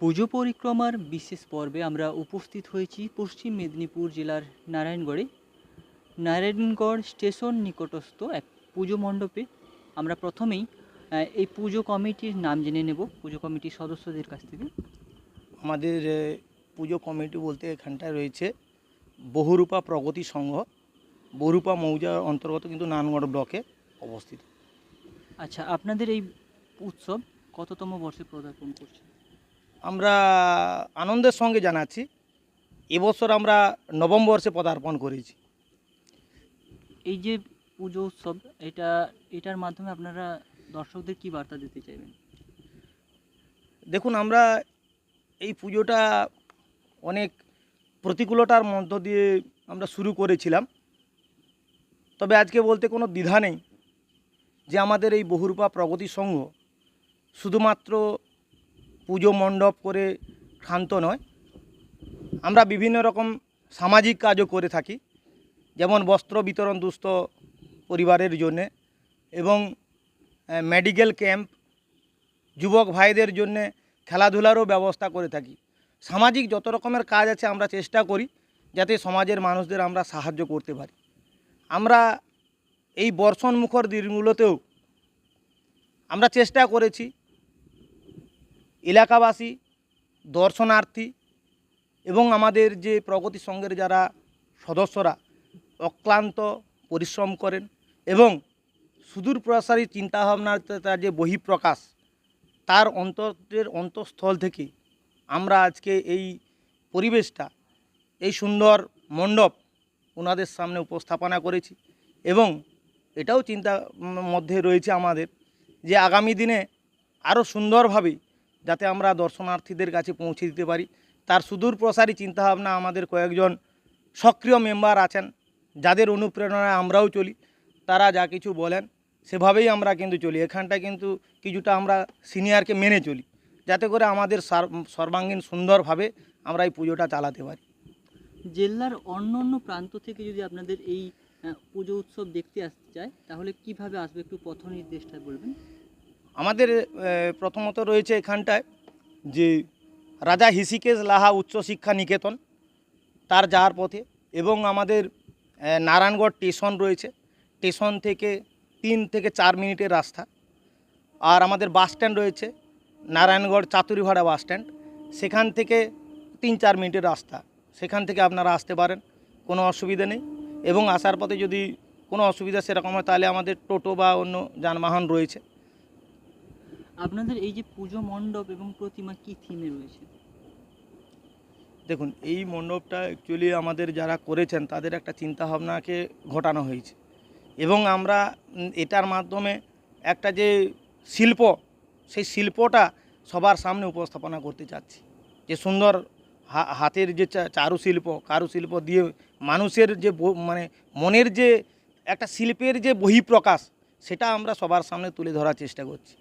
পুজো পরিক্রমার বিশেষ পর্বে আমরা উপস্থিত হয়েছি পশ্চিম মেদিনীপুর জেলার নারায়ণগড়ে। নারায়ণগড় স্টেশন নিকটস্থ এক পুজো মণ্ডপে আমরা প্রথমেই এই পুজো কমিটির নাম জেনে নেব, পুজো কমিটির সদস্যদের কাছ থেকে। আমাদের পুজো কমিটি বলতে এখানটায় রয়েছে বহুরূপা প্রগতি সংঘ বহুরূপা মৌজার অন্তর্গত কিন্তু নানগড় ব্লকে অবস্থিত। আচ্ছা আপনাদের এই উৎসব কততম বর্ষে পদার্পণ করছে? আমরা আনন্দের সঙ্গে জানাচ্ছি এবছর আমরা নবম বর্ষে পদার্পণ করেছি। এই যে পুজো উৎসব এটা এটার মাধ্যমে আপনারা দর্শকদের কি বার্তা দিতে চাইবেন? দেখুন আমরা এই পুজোটা অনেক প্রতিকূলতার মধ্য দিয়ে আমরা শুরু করেছিলাম। তবে আজকে বলতে কোনো দ্বিধা নেই যে আমাদের এই বহুরূপা প্রগতি সংঘ শুধুমাত্র পুজো মণ্ডপ করে ক্ষান্ত নয়, আমরা বিভিন্ন রকম সামাজিক কাজও করে থাকি, যেমন বস্ত্র বিতরণ দুস্থ পরিবারের জন্যে এবং মেডিকেল ক্যাম্প যুবক ভাইদের জন্যে খেলাধুলারও ব্যবস্থা করে থাকি। সামাজিক যত রকমের কাজ আছে আমরা চেষ্টা করি যাতে সমাজের মানুষদের আমরা সাহায্য করতে পারি। আমরা এই বর্ষণ মুখর দিনগুলোতেও আমরা চেষ্টা করেছি এলাকাবাসী, দর্শনার্থী এবং আমাদের যে প্রগতি সংঘের যারা সদস্যরা অক্লান্ত পরিশ্রম করেন এবং সুদূর প্রসারী চিন্তাভাবনার তার যে বহিঃপ্রকাশ, তার অন্তরের অন্তঃস্থল থেকে আমরা আজকে এই পরিবেশটা, এই সুন্দর মণ্ডপ ওনাদের সামনে উপস্থাপনা করেছি এবং এটাও চিন্তা মধ্যে রয়েছে আমাদের যে আগামী দিনে আরও সুন্দরভাবে যাতে আমরা দর্শনার্থীদের কাছে পৌঁছে দিতে পারি। তার সুদূর প্রসারী চিন্তাভাবনা আমাদের কয়েকজন সক্রিয় মেম্বার আছেন, যাদের অনুপ্রেরণায় আমরাও চলি। তারা যা কিছু বলেন, সেভাবেই আমরা কিন্তু চলি। এখানটায় কিন্তু কিছুটা আমরা সিনিয়রকে মেনে চলি। যাতে করে আমাদের সার- সর্বাঙ্গীন সুন্দরভাবে আমরা এই পুজোটা চালাতে পারি। জেলার অন্য অন্য প্রান্ত থেকে যদি আপনাদের এই পুজো উৎসব দেখতে আসতে চায় তাহলে কীভাবে আসবে একটু পথ নির্দেশটা বলবেন? আমাদের প্রথমত রয়েছে এখানটায় যে রাজা হিসিকেশ লাহা উচ্চশিক্ষা নিকেতন তার যাওয়ার পথে এবং আমাদের নারায়ণগড় স্টেশন রয়েছে। স্টেশন থেকে তিন থেকে চার মিনিটের রাস্তা। আর আমাদের বাস স্ট্যান্ড রয়েছে নারায়ণগড় চাতুরিভাড়া বাস স্ট্যান্ড। সেখান থেকে তিন চার মিনিটের রাস্তা। সেখান থেকে আপনারা আসতে পারেন কোনো অসুবিধা নেই। এবং আসার পথে যদি কোনো অসুবিধা সেরকম হয় তাহলে আমাদের টোটো বা অন্য যানবাহন রয়েছে। আপনাদের এই যে পুজো মণ্ডপ এবং প্রতিমা কি থিমে রয়েছে? দেখুন এই মণ্ডপটা অ্যাকচুয়ালি আমাদের যারা করেছেন তাদের একটা চিন্তাভাবনাকে ঘটানো হয়েছে। এবং আমরা এটার মাধ্যমে একটা যে শিল্প সেই শিল্পটা সবার সামনে উপস্থাপনা করতে চাচ্ছি। যে সুন্দর হাতের যে চারুশিল্প, কারুশিল্প দিয়ে মানুষের যে মানে মনের যে একটা শিল্পের যে বহিঃপ্রকাশ, সেটা আমরা সবার সামনে তুলে ধরার চেষ্টা করছি।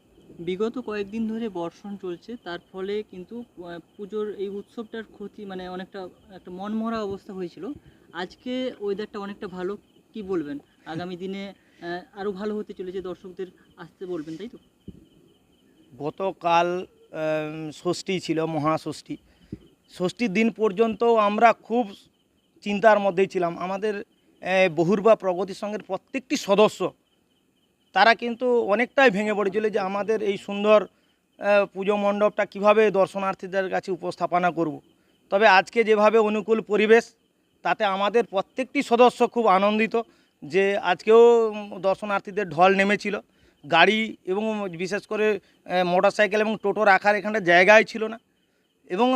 বিগত কয়েকদিন ধরে বর্ষণ চলছে, তার ফলে কিন্তু পুজোর এই উৎসবটার ক্ষতি মানে অনেকটা, একটা মনমরা অবস্থা হয়েছিল। আজকে ওয়েদারটা অনেকটা ভালো, কি বলবেন? আগামী দিনে আরও ভালো হতে চলেছে, দর্শকদের আসতে বলবেন, তাই তো? গতকাল ষষ্ঠী ছিল, মহাষষ্ঠী। ষষ্ঠীর দিন পর্যন্ত আমরা খুব চিন্তার মধ্যেই ছিলাম। আমাদের বহুরবা প্রগতি সংঘের প্রত্যেকটি সদস্য, তারা কিন্তু অনেকটাই ভেঙে পড়েছিল যে আমাদের এই সুন্দর পুজো মণ্ডপটা কীভাবে দর্শনার্থীদের কাছে উপস্থাপনা করব। তবে আজকে যেভাবে অনুকূল পরিবেশ, তাতে আমাদের প্রত্যেকটি সদস্য খুব আনন্দিত যে আজকেও দর্শনার্থীদের ঢল নেমেছিল। গাড়ি এবং বিশেষ করে মোটর সাইকেল এবং টোটো রাখার এখানটা জায়গাই ছিল না। এবং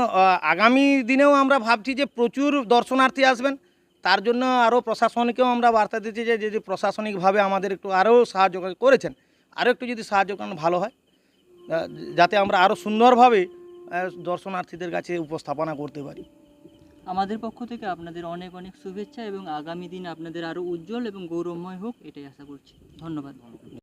আগামী দিনেও আমরা ভাবছি যে প্রচুর দর্শনার্থী আসবেন। তার জন্য আরও প্রশাসনকেও আমরা বার্তা দিচ্ছি যে যদি প্রশাসনিকভাবে আমাদের একটু আরও সাহায্য করেছেন। আরও একটু যদি সাহায্য করেন, ভালো হয়। যাতে আমরা আরও সুন্দরভাবে দর্শনার্থীদের কাছে উপস্থাপনা করতে পারি। আমাদের পক্ষ থেকে আপনাদের অনেক অনেক শুভেচ্ছা এবং আগামী দিন আপনাদের আরও উজ্জ্বল এবং গৌরবময় হোক, এটাই আশা করছি। ধন্যবাদ।